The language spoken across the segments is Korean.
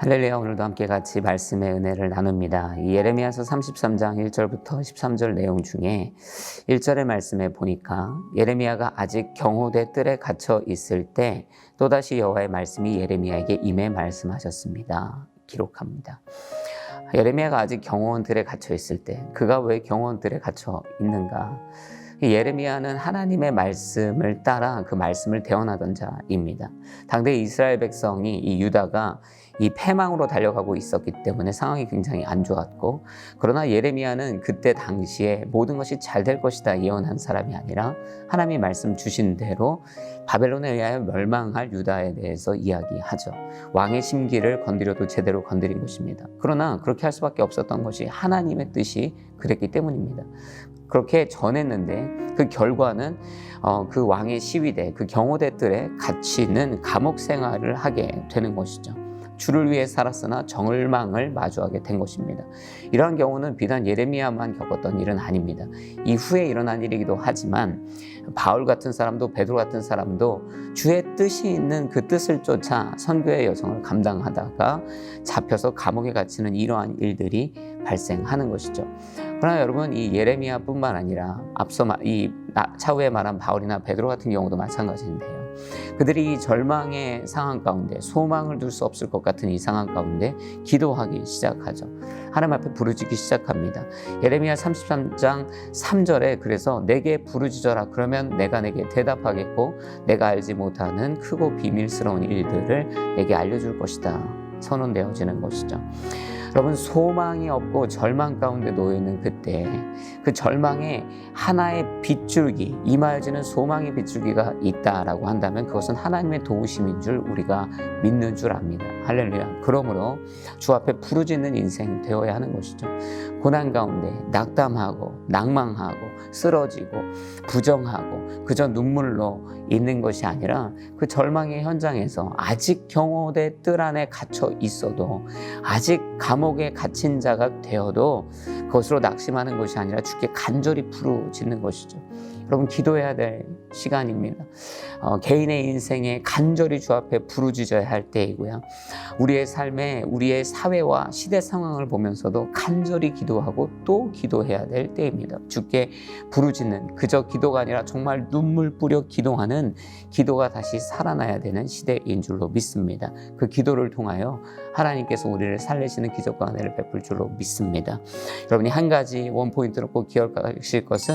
할렐루야 오늘도 함께 같이 말씀의 은혜를 나눕니다. 이 예레미야서 33장 1절부터 13절 내용 중에 1절의 말씀에 보니까 예레미야가 아직 경호대 뜰에 갇혀 있을 때 또다시 여호와의 말씀이 예레미야에게 임해 말씀하셨습니다. 기록합니다. 예레미야가 아직 경호원 들에 갇혀 있을 때 그가 왜 경호원 들에 갇혀 있는가? 예레미야는 하나님의 말씀을 따라 그 말씀을 대언하던 자입니다. 당대 이스라엘 백성이 이 유다가 이 패망으로 달려가고 있었기 때문에 상황이 굉장히 안 좋았고 그러나 예레미야는 그때 당시에 모든 것이 잘 될 것이다 예언한 사람이 아니라 하나님이 말씀 주신 대로 바벨론에 의하여 멸망할 유다에 대해서 이야기하죠. 왕의 심기를 건드려도 제대로 건드린 것입니다. 그러나 그렇게 할 수밖에 없었던 것이 하나님의 뜻이 그랬기 때문입니다. 그렇게 전했는데 그 결과는 어, 그 왕의 시위대, 그 경호대들에 갇히는 감옥 생활을 하게 되는 것이죠. 주를 위해 살았으나 정을망을 마주하게 된 것입니다. 이러한 경우는 비단 예레미야만 겪었던 일은 아닙니다. 이후에 일어난 일이기도 하지만 바울 같은 사람도 베드로 같은 사람도 주의 뜻이 있는 그 뜻을 쫓아 선교의 여정을 감당하다가 잡혀서 감옥에 갇히는 이러한 일들이 발생하는 것이죠. 그러나 여러분 이 예레미야뿐만 아니라 앞서 이 차후에 말한 바울이나 베드로 같은 경우도 마찬가지인데요. 그들이 이 절망의 상황 가운데 소망을 둘 수 없을 것 같은 이 상황 가운데 기도하기 시작하죠. 하나님 앞에 부르짖기 시작합니다. 예레미야 33장 3절에 그래서 내게 부르짖어라 그러면 내가 내게 대답하겠고 내가 알지 못하는 크고 비밀스러운 일들을 내게 알려줄 것이다. 선언되어지는 것이죠. 여러분 소망이 없고 절망 가운데 놓여 있는 그때 그 절망에 하나의 빗줄기 임하여지는 소망의 빗줄기가 있다라고 한다면 그것은 하나님의 도우심인 줄 우리가 믿는 줄 압니다. 할렐루야. 그러므로 주 앞에 부르짖는 인생이 되어야 하는 것이죠. 고난 가운데 낙담하고 낭망하고 쓰러지고 부정하고 그저 눈물로 있는 것이 아니라 그 절망의 현장에서 아직 경호대 뜰 안에 갇혀 있어도 아직 감 옥에 갇힌 자가 되어도 그것으로 낙심하는 것이 아니라 주께 간절히 부르짖는 것이죠. 여러분 기도해야 될 시간입니다. 어, 개인의 인생에 간절히 주 앞에 부르짖어야 할 때이고요. 우리의 삶에 우리의 사회와 시대 상황을 보면서도 간절히 기도하고 또 기도해야 될 때입니다. 주께 부르짖는 그저 기도가 아니라 정말 눈물 뿌려 기도하는 기도가 다시 살아나야 되는 시대인 줄로 믿습니다. 그 기도를 통하여 하나님께서 우리를 살리시는 기적과 은혜를 베풀 줄로 믿습니다. 여러분이 한 가지 원 포인트로 꼭 기억하실 것은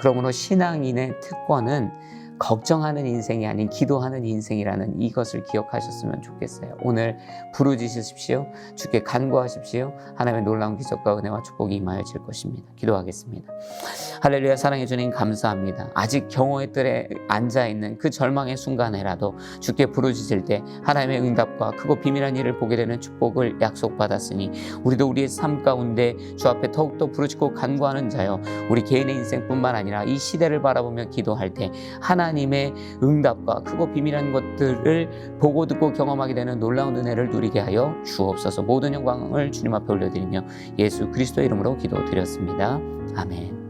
그러므로 신앙 인의 특권은 걱정하는 인생이 아닌 기도하는 인생이라는 이것을 기억하셨으면 좋겠어요. 오늘 부르짖으십시오. 주께 간구하십시오. 하나님의 놀라운 기적과 은혜와 축복이 임하여질 것입니다. 기도하겠습니다. 할렐루야 사랑해 주님 감사합니다. 아직 경호의 뜰에 앉아 있는 그 절망의 순간에라도 주께 부르짖을 때 하나님의 응답과 크고 비밀한 일을 보게 되는 축복을 약속받았으니 우리도 우리의 삶 가운데 주 앞에 더욱더 부르짖고 간구하는 자여 우리 개인의 인생뿐만 아니라 이 시대를 바라보며 기도할 때 하나님의 응답과 크고 비밀한 것들을 보고 듣고 경험하게 되는 놀라운 은혜를 누리게 하여 주옵소서 모든 영광을 주님 앞에 올려드리며 예수 그리스도의 이름으로 기도드렸습니다. 아멘.